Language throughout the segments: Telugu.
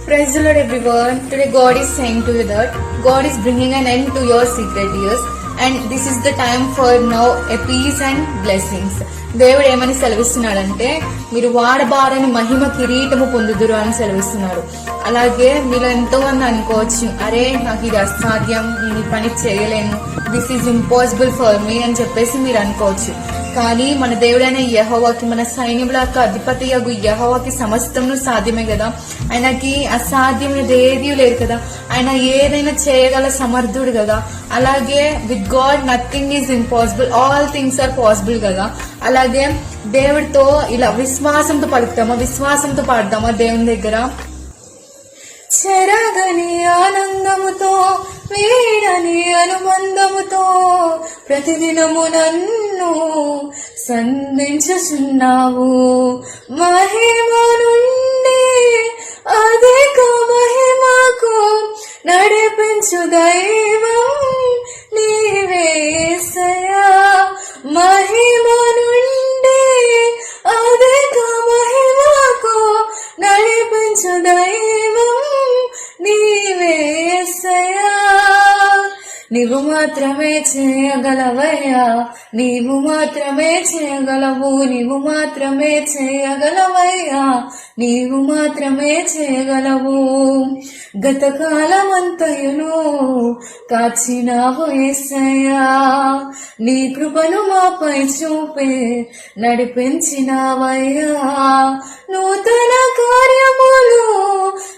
Praise the Lord, everyone. Today, God is saying to you that God is bringing an end to your secret years, and this is the time for now a peace and blessings. దేవుడు ఏమని సెలవిస్తున్నాడంటే మీరు వాడబారని మహిమ కిరీటము పొందుదురు అని సెలవిస్తున్నాడు అలాగే మీరు ఎంతో మంది అనుకోవచ్చు అరే నాకు ఇది అసాధ్యం నేను ఈ పని చేయలేను this is impossible for me అని చెప్పేసి మీరు అనుకోవచ్చు కానీ మన దేవుడైన యహోవాకి మన సైన్యముల యొక్క అధిపతి యొక్క యహోవాకి సమస్తమును సాధ్యమే కదా. ఆయనకి అసాధ్యమైనది దేవీ లేదు కదా. ఆయన ఏదైనా చేయగల సమర్థుడు కదా. అలాగే with God nothing is impossible all things are possible కదా. అలాగే దేవుడితో ఇలా విశ్వాసంతో పలుకుతామా విశ్వాసంతో పాడతామా దేవుని దగ్గర? చెరగని ఆనందముతో వీడని అనుబంధముతో ప్రతిదినము నన్ను సంధించుచున్నావు. మహిమ నుండి అధిక మహిమకు నడిపించు దైవం నీవేసయా నీవు మాత్రమే చేయగలవయ్యా. నీవు మాత్రమే చేయగలవు. నీవు మాత్రమే చేయగలవయ్యా. నీవు మాత్రమే చేయగలవు. గతకాలమంతయును కాచినావు ఏసయ్యా. నీ కృపను మాపై చూపే నడిపించినావయ్యా. నూతన కా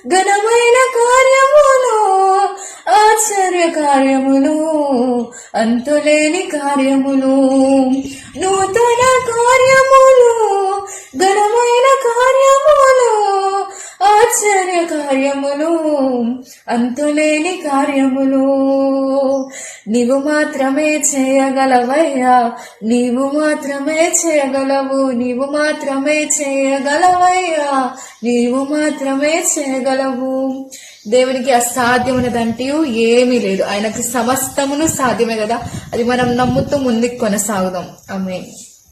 ఘనమైన కార్యములు ఆశ్చర్య కార్యములు అంతులేని కార్యములు. నూతన కార్యములు ఘనమైన ఆశ్చర్య కార్యములు అంతులేని కార్యములు. నీవు మాత్రమే చేయగలవయ్యా నీవు మాత్రమే చేయగలవు నీవు మాత్రమే చేయగలవయ్యా నీవు మాత్రమే చేయగలవు. దేవునికి అసాధ్యమైనదంటూ ఏమీ లేదు. ఆయనకు సమస్తమును సాధ్యమే కదా. అది మనం నమ్ముతూ ముందుకు కొనసాగుదాం. ఆమె